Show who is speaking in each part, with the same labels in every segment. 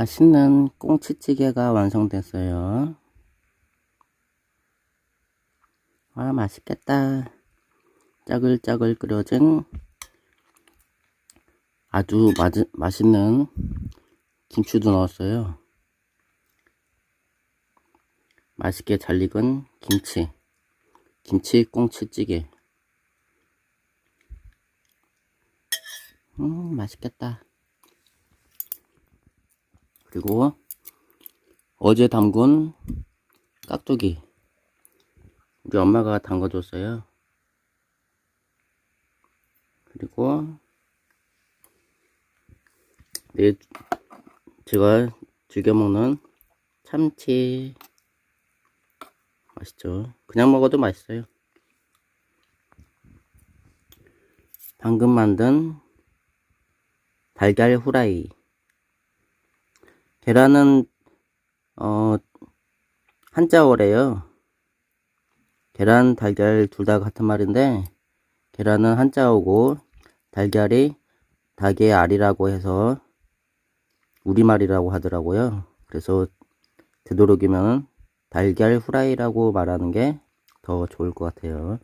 Speaker 1: 맛있는 꽁치찌개가 완성됐어요. 아, 맛있겠다. 짜글짜글 끓여진 아주 맛, 맛있는 김치도 넣었어요. 맛있게 잘 익은 김치. 김치 꽁치찌개. 음, 맛있겠다. 그리고 어제 담근 깍두기. 우리 엄마가 담가줬어요. 그리고 내 제가 즐겨 먹는 참치 맛있죠. 그냥 먹어도 맛있어요. 방금 만든 달걀 후라이. 계란은 어 한자어래요. 계란, 달걀 둘 다 같은 말인데 계란은 한자어고 달걀이 닭의 알이라고 해서 우리말이라고 하더라고요. 그래서 되도록이면 달걀 후라이라고 말하는 게 더 좋을 것 같아요.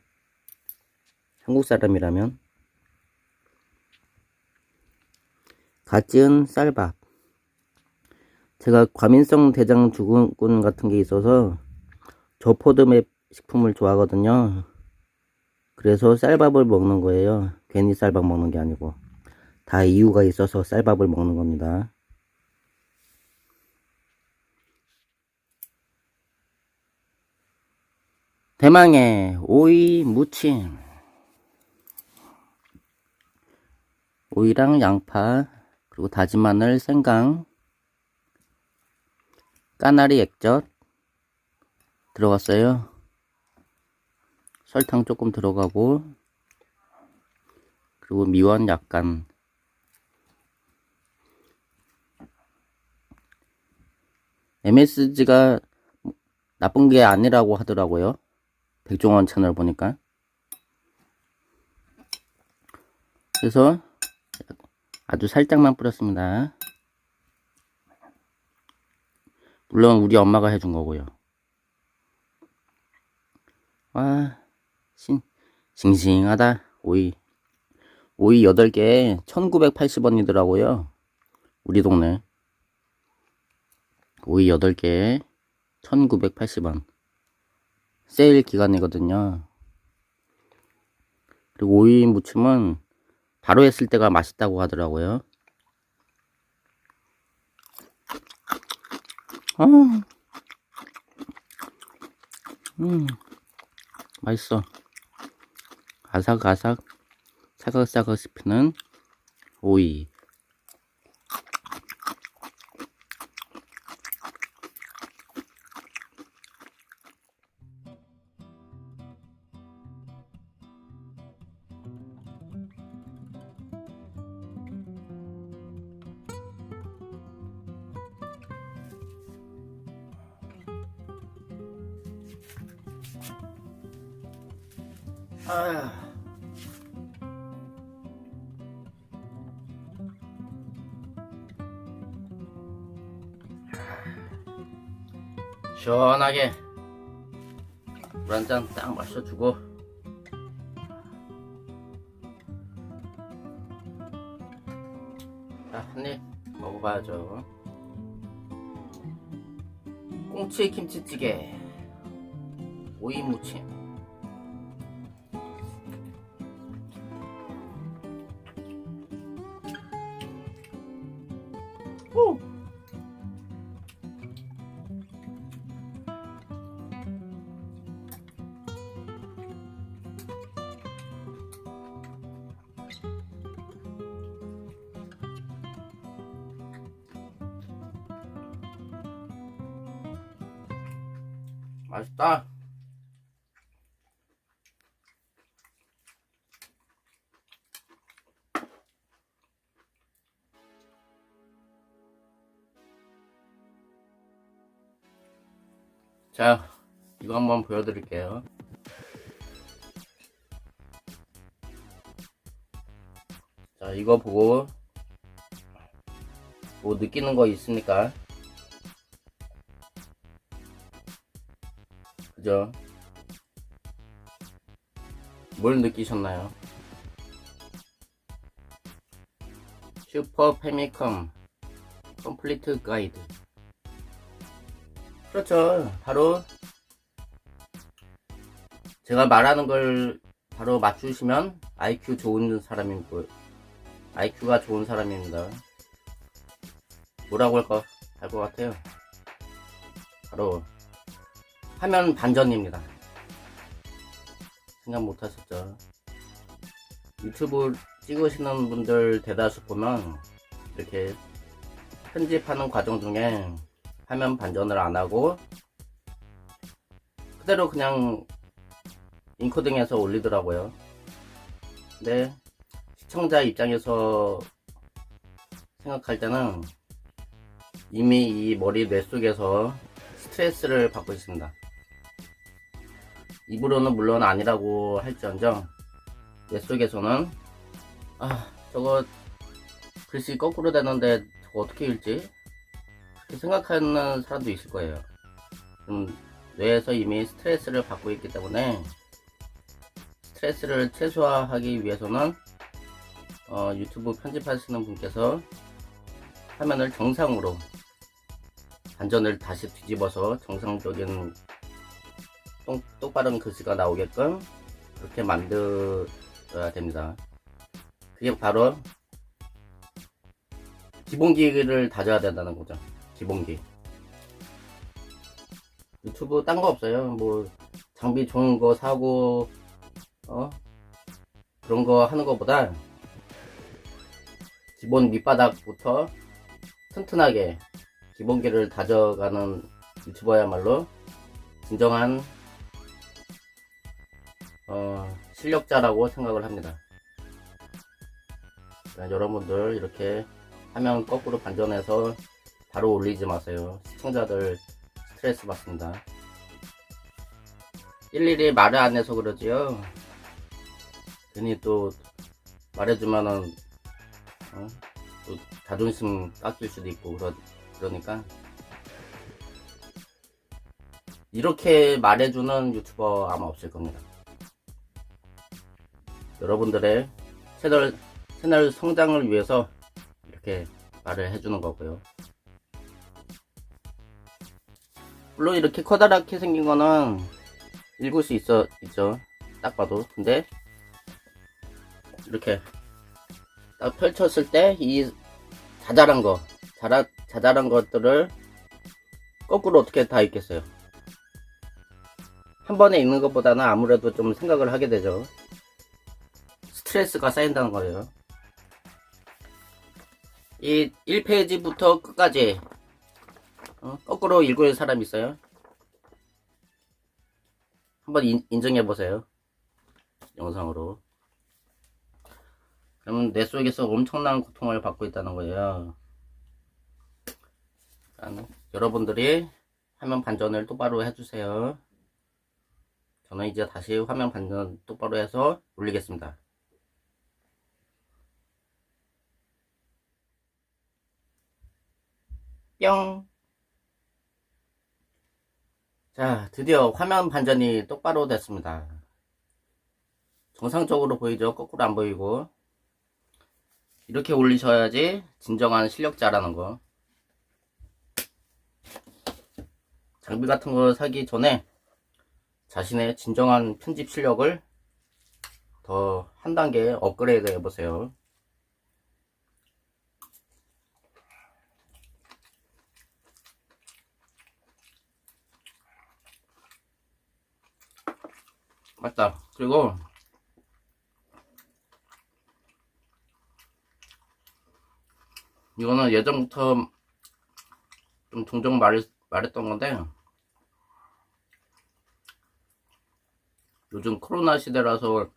Speaker 1: 한국 사람이라면 갓 지은 쌀밥 제가 과민성 대장 증후군 같은 게 있어서 저포드맵 식품을 좋아하거든요. 그래서 쌀밥을 먹는 거예요. 괜히 쌀밥 먹는 게 아니고 다 이유가 있어서 쌀밥을 먹는 겁니다. 대망의 오이 무침 오이랑 양파 그리고 다진 마늘 생강 까나리 액젓 들어갔어요 설탕 조금 들어가고 그리고 미원 약간 MSG가 나쁜 게 아니라고 하더라고요. 백종원 채널 보니까. 그래서 아주 살짝만 뿌렸습니다. 물론 우리 엄마가 해준 거고요. 와, 싱, 싱싱하다. 오이. 오이 8개에 1980원이더라고요. 우리 동네. 오이 8개에 1980원. 세일 기간이거든요. 그리고 오이 무침은 바로 했을 때가 맛있다고 하더라고요. 아, 음, 맛있어. 아삭아삭, 사각사각 씹히는 오이. 아휴. 시원하게 물 한 잔 딱 마셔주고. 자, 한 입 먹어봐야죠. 꽁치 김치찌개 오이 무침 오! 자, 이거 한번 보여드릴게요. 자, 이거 보고 뭐 느끼는 거 있습니까? 그죠? 뭘 느끼셨나요? 슈퍼 패미컴 컴플리트 가이드 그렇죠. 바로 제가 말하는 걸 바로 맞추시면 IQ 좋은 사람이고 IQ가 좋은 사람입니다. 뭐라고 할까 할것 같아요. 바로 화면 반전입니다. 생각 못 하셨죠? 유튜브 찍으시는 분들 대다수 보면 이렇게 편집하는 과정 중에 화면 반전을 안 하고 그대로 그냥 인코딩해서 올리더라고요. 근데 시청자 입장에서 생각할 때는 이미 이 머리 뇌 속에서 스트레스를 받고 있습니다. 입으로는 물론 아니라고 할지언정 뇌 속에서는 아 저거 글씨 거꾸로 되는데 저거 어떻게 읽지? 그렇게 생각하는 사람도 있을 거예요. 음, 뇌에서 이미 스트레스를 받고 있기 때문에 스트레스를 최소화하기 위해서는 어, 유튜브 편집하시는 분께서 화면을 정상으로 반전을 다시 뒤집어서 정상적인 똑, 똑바른 글씨가 나오게끔 그렇게 만들어야 됩니다. 그게 바로 기본기를 다져야 된다는 거죠. 기본기. 유튜브 딴 거 없어요. 뭐 장비 좋은 거 사고 어 그런 거 하는 것보다 기본 밑바닥부터 튼튼하게 기본기를 다져가는 유튜버야말로 진정한 어, 실력자라고 생각을 합니다. 그러니까 여러분들 이렇게 화면 거꾸로 반전해서 바로 올리지 마세요. 시청자들 스트레스 받습니다. 일일이 말을 안 해서 그러지요. 괜히 또 말해주면은 어? 또 자존심 깎일 수도 있고 그러, 그러니까 이렇게 말해주는 유튜버 아마 없을 겁니다. 여러분들의 채널 채널 성장을 위해서 이렇게 말을 해주는 거고요. 물론 이렇게 커다랗게 생긴 거는 읽을 수 있어 있죠. 딱 봐도. 근데 이렇게 딱 펼쳤을 때 이 자잘한 거, 자라, 자잘한 것들을 거꾸로 어떻게 다 읽겠어요? 한 번에 읽는 것보다는 아무래도 좀 생각을 하게 되죠. 스트레스가 쌓인다는 거예요. 이 1페이지부터 끝까지 어? 거꾸로 읽을 사람 있어요? 한번 인, 인정해 보세요. 영상으로. 그러면 뇌 속에서 엄청난 고통을 받고 있다는 거예요. 여러분들이 화면 반전을 똑바로 해주세요. 저는 이제 다시 화면 반전 똑바로 해서 올리겠습니다. 뿅. 자, 드디어 화면 반전이 똑바로 됐습니다. 정상적으로 보이죠? 거꾸로 안 보이고. 이렇게 올리셔야지 진정한 실력자라는 거. 장비 같은 거 사기 전에 자신의 진정한 편집 실력을 더 한 단계 업그레이드 해보세요. 맞다. 그리고 이거는 예전부터 좀 종종 말, 말했던 건데 요즘 코로나 시대라서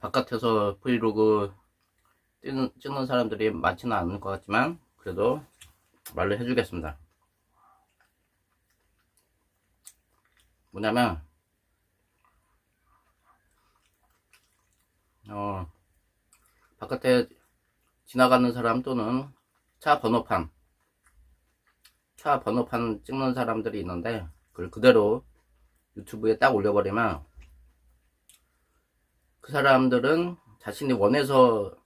Speaker 1: 바깥에서 브이로그 찍는, 찍는 사람들이 많지는 않을 것 같지만 그래도 말을 해주겠습니다. 뭐냐면 어 바깥에 지나가는 사람 또는 차 번호판 차 번호판 찍는 사람들이 있는데 그걸 그대로 유튜브에 딱 올려버리면 그 사람들은 자신이 원해서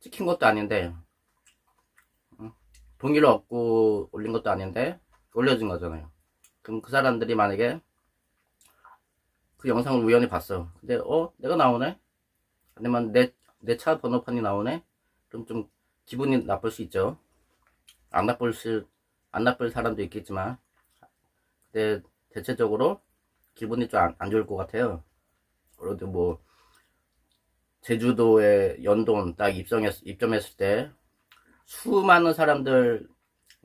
Speaker 1: 찍힌 것도 아닌데 응? 동의를 얻고 올린 것도 아닌데 올려진 거잖아요. 그럼 그 사람들이 만약에 그 영상을 우연히 봤어. 근데 어 내가 나오네? 아니면 내내 차 번호판이 나오네? 그럼 좀 기분이 나쁠 수 있죠. 안 나쁠 수, 안 나쁠 사람도 있겠지만, 근데 대체적으로 기분이 좀 안 좋을 것 같아요. 그래도 뭐 제주도에 연돈 딱 입성했 입점했을 때 수많은 사람들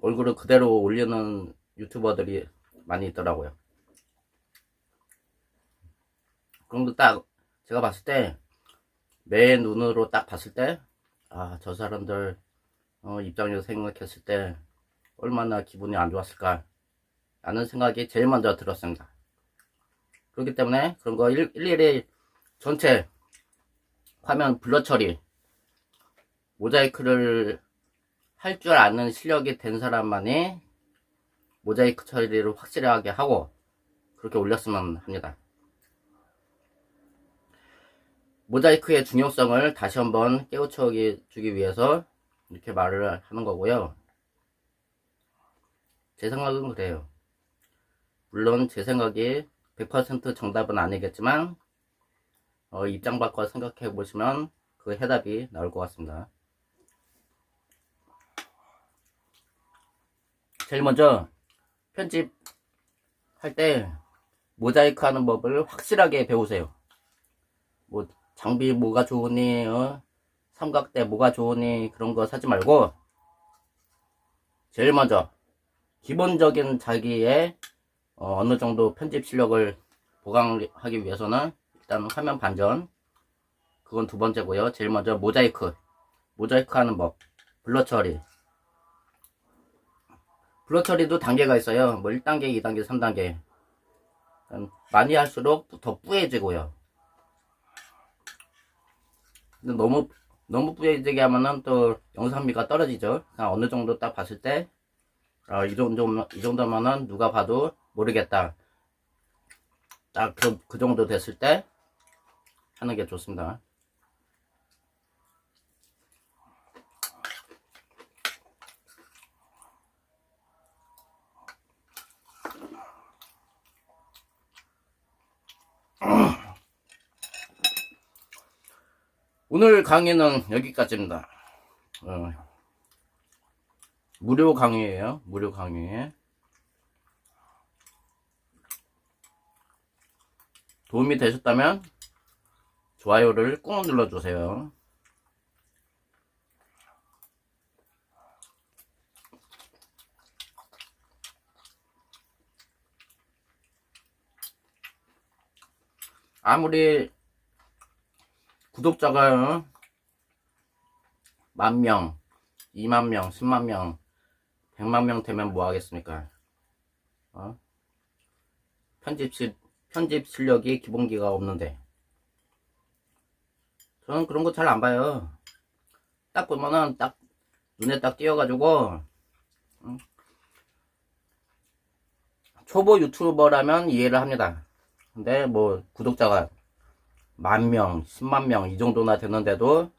Speaker 1: 얼굴을 그대로 올리는 유튜버들이 많이 있더라고요. 그럼 딱 제가 봤을 때 내 눈으로 딱 봤을 때 아 저 사람들 어, 입장에서 생각했을 때 얼마나 기분이 안 좋았을까 라는 생각이 제일 먼저 들었습니다. 그렇기 때문에 그런 거 일, 일일이 전체 화면 블러 처리 모자이크를 할 줄 아는 실력이 된 사람만이 모자이크 처리를 확실하게 하고 그렇게 올렸으면 합니다. 모자이크의 중요성을 다시 한번 깨우쳐 주기 위해서 이렇게 말을 하는 거고요. 제 생각은 그래요. 물론 제 생각이 100% 정답은 아니겠지만 어, 입장 바꿔 생각해 보시면 그 해답이 나올 것 같습니다. 제일 먼저 편집 할 때 모자이크 하는 법을 확실하게 배우세요. 뭐 장비 뭐가 좋으니 어? 삼각대 뭐가 좋으니 그런 거 사지 말고 제일 먼저 기본적인 자기의 어, 느 정도 편집 실력을 보강하기 위해서는 일단 화면 반전 그건 두 번째고요. 제일 먼저 모자이크. 모자이크 하는 법. 블러 처리. 블러 처리도 단계가 있어요. 뭐 1단계 2단계 3단계. 많이 할수록 더 뿌해지고요 너무 너무 뿌해지게 하면은 또 영상미가 떨어지죠. 어느 정도 딱 봤을 때, 어, 이 정도, 이 정도면은 누가 봐도 모르겠다. 딱 그, 그 정도 됐을 때 하는 게 좋습니다. 오늘 강의는 여기까지입니다. 어, 무료 강의예요. 무료 강의. 도움이 되셨다면 좋아요를 꾹 눌러주세요. 아무리 구독자가 만 명, 2만 명, 10만 명, 100만 명 되면 뭐 하겠습니까? 어? 편집 실, 편집 실력이 기본기가 없는데. 저는 그런 거 잘 안 봐요. 딱 보면은 딱 눈에 딱 띄어가지고 응? 초보 유튜버라면 이해를 합니다. 근데 뭐 구독자가 만 명, 10만 명 이 정도나 되는데도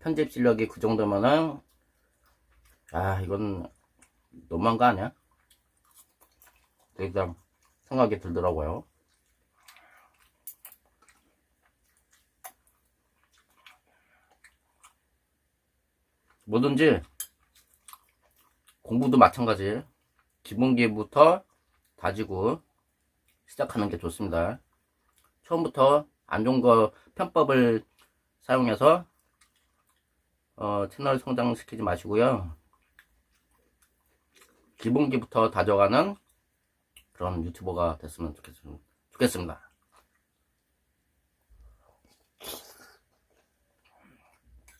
Speaker 1: 편집 실력이 그 정도면은 아 이건 너무한 거 아니야? 되게 그냥 생각이 들더라고요. 뭐든지 공부도 마찬가지 기본기부터 다지고 시작하는 게 좋습니다. 처음부터 안 좋은 거 편법을 사용해서 어, 채널 성장시키지 마시고요. 기본기부터 다져가는 그런 유튜버가 됐으면 좋겠습니다.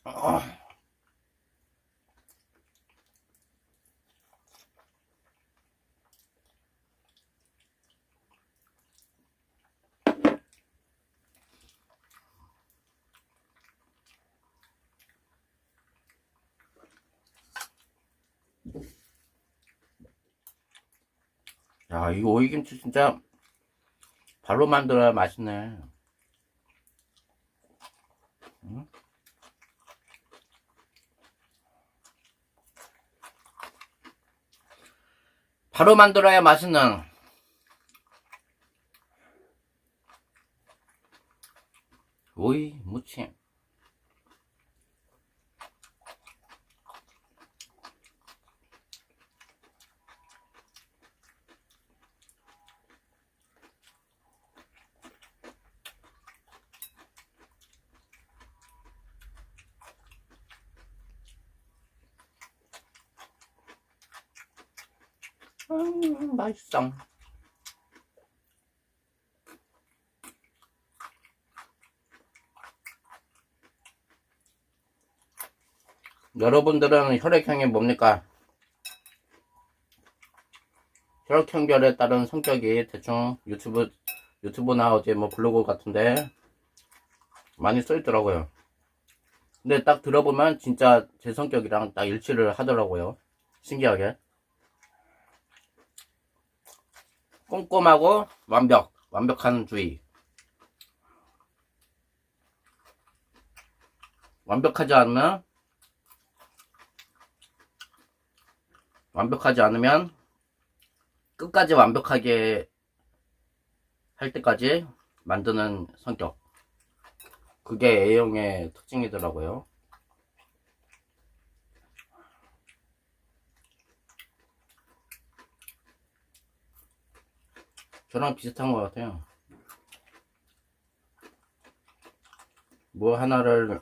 Speaker 1: 어. 야, 이거 오이김치 진짜 발로 만들어야 맛있네. 응? 바로 만들어야 맛있는 오이 무침. 음, 맛있어. 여러분들은 혈액형이 뭡니까? 혈액형별에 따른 성격이 대충 유튜브, 유튜브나 어제 뭐 블로그 같은데 많이 써있더라고요. 근데 딱 들어보면 진짜 제 성격이랑 딱 일치를 하더라고요. 신기하게. 꼼꼼하고 완벽, 완벽한 주의. 완벽하지 않으면, 완벽하지 않으면, 끝까지 완벽하게 할 때까지 만드는 성격. 그게 A형의 특징이더라고요. 저랑 비슷한 것 같아요. 뭐 하나를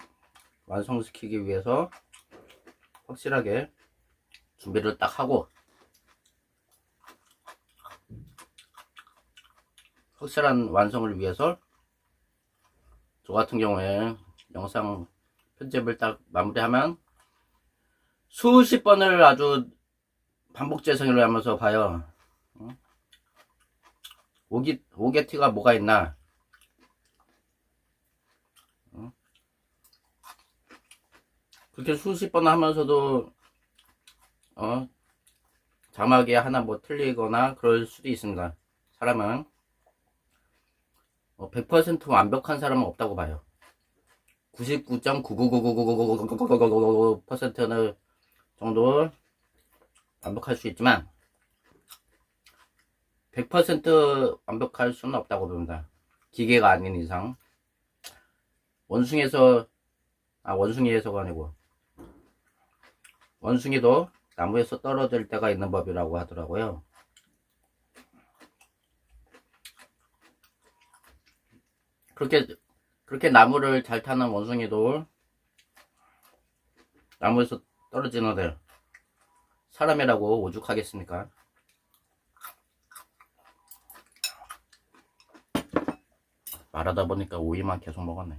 Speaker 1: 완성시키기 위해서 확실하게 준비를 딱 하고 확실한 완성을 위해서 저 같은 경우에 영상 편집을 딱 마무리하면 수십 번을 아주 반복 재생을 하면서 봐요. 오기, 오게티가 뭐가 있나? 어? 그렇게 수십 번 하면서도, 어, 자막이 하나 뭐 틀리거나 그럴 수도 있습니다. 사람은. 어, 100% 완벽한 사람은 없다고 봐요. 99.999999999%는 정도 완벽할 수 있지만, 100% 완벽할 수는 없다고 봅니다. 기계가 아닌 이상. 원숭이에서, 아, 원숭이에서가 아니고, 원숭이도 나무에서 떨어질 때가 있는 법이라고 하더라고요. 그렇게, 그렇게 나무를 잘 타는 원숭이도 나무에서 떨어지는데, 사람이라고 오죽하겠습니까? 말하다 보니까 오이만 계속 먹었네.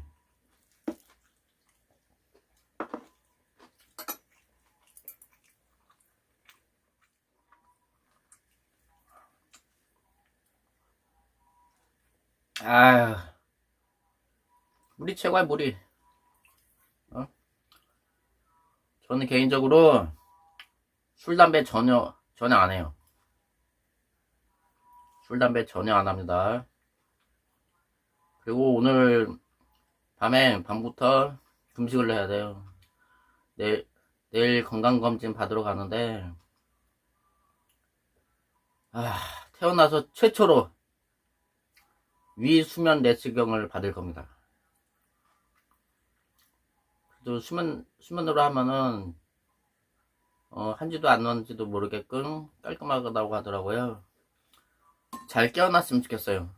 Speaker 1: 아휴, 물이 최고야, 물이. 어? 저는 개인적으로 술, 담배 전혀, 전혀 안 해요. 술, 담배 전혀 안 합니다. 그리고 오늘 밤에 밤부터 금식을 해야 돼요. 내일, 내일 건강검진 받으러 가는데, 아, 태어나서 최초로 위 수면 내시경을 받을 겁니다. 그래도 수면, 수면으로 하면은, 어, 한지도 안 넣은지도 모르게끔 깔끔하다고 하더라고요. 잘 깨어났으면 좋겠어요.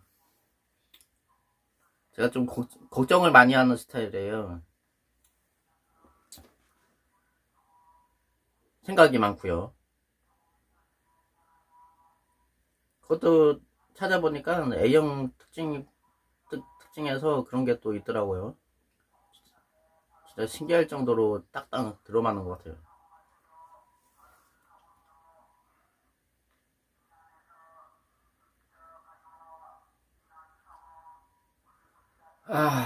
Speaker 1: 제가 좀 걱, 걱정을 많이 하는 스타일이에요. 생각이 많고요. 그것도 찾아보니까 A형 특징 특, 특징에서 그런 게 또 있더라고요. 진짜 신기할 정도로 딱딱 들어맞는 것 같아요. 아.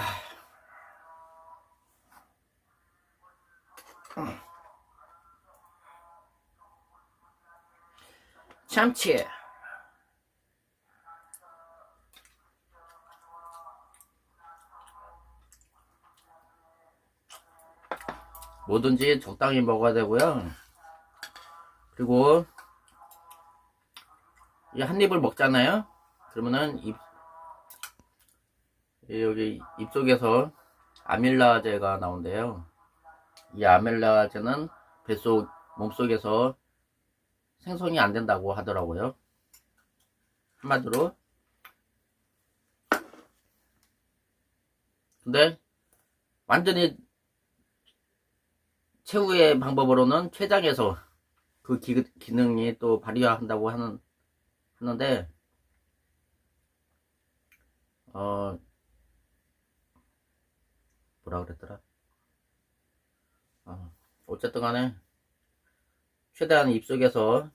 Speaker 1: 참치. 뭐든지 적당히 먹어야 되고요. 그리고 이 한 입을 먹잖아요. 그러면은 입 여기 입속에서 아밀라제가 나온대요. 이 아밀라제는 뱃속 몸속에서 생성이 안 된다고 하더라고요. 한마디로 근데 완전히 최후의 방법으로는 췌장에서 그 기, 기능이 또 발휘한다고 하는 하는데 어 뭐라 그랬더라 어, 어쨌든 간에 최대한 입속에서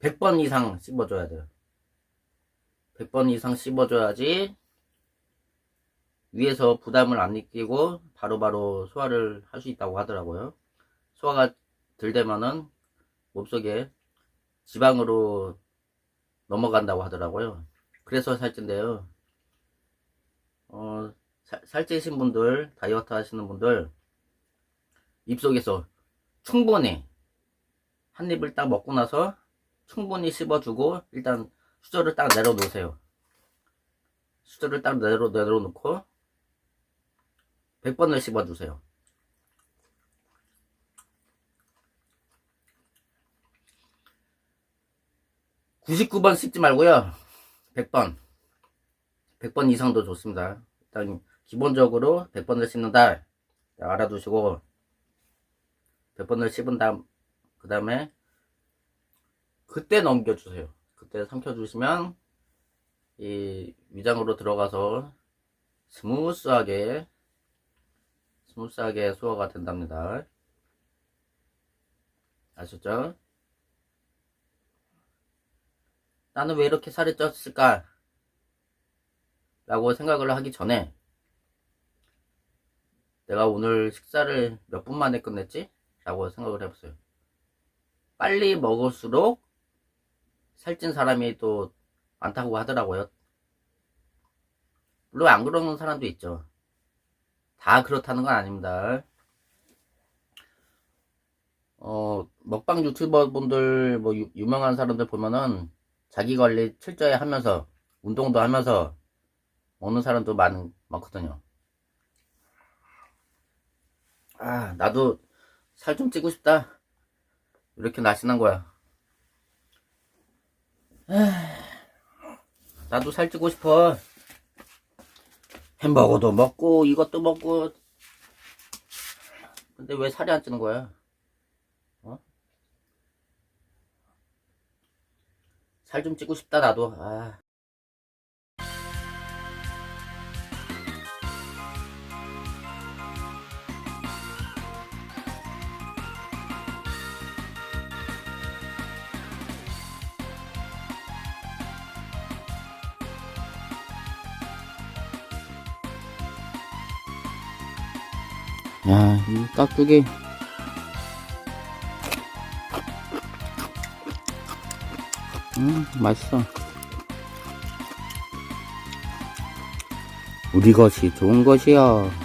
Speaker 1: 100번 이상 씹어줘야 돼요 100번 이상 씹어줘야지 위에서 부담을 안 느끼고 바로바로 소화를 할 수 있다고 하더라고요 소화가 덜 되면은 몸속에 지방으로 넘어간다고 하더라고요. 그래서 살찐데요. 어, 살, 살찌신 분들, 다이어트 하시는 분들, 입속에서 충분히 한 입을 딱 먹고 나서 충분히 씹어주고 일단 수저를 딱 내려놓으세요. 수저를 딱 내려, 내려놓고 100번을 씹어주세요. 99번 씹지 말고요. 100번. 100번 이상도 좋습니다. 일단 기본적으로 100번을 씹는다. 알아두시고 100번을 씹은 다음 그 다음에 그때 넘겨주세요. 그때 삼켜주시면 이 위장으로 들어가서 스무스하게 스무스하게 소화가 된답니다. 아셨죠? 나는 왜 이렇게 살이 쪘을까? 라고 생각을 하기 전에 내가 오늘 식사를 몇 분 만에 끝냈지? 라고 생각을 해봤어요. 빨리 먹을수록 살찐 사람이 또 많다고 하더라고요. 물론 안 그러는 사람도 있죠. 다 그렇다는 건 아닙니다. 어, 먹방 유튜버 분들, 뭐, 유, 유명한 사람들 보면은 자기 관리 철저히 하면서 운동도 하면서 먹는 사람도 많, 많거든요. 아, 나도 살 좀 찌고 싶다. 이렇게 날씬한 거야. 나도 살 찌고 싶어. 햄버거도 먹고, 이것도 먹고. 근데 왜 살이 안 찌는 거야? 살좀 찌고 싶다 나도 아. 깍두기 음, 맛있어. 우리 것이 좋은 것이야.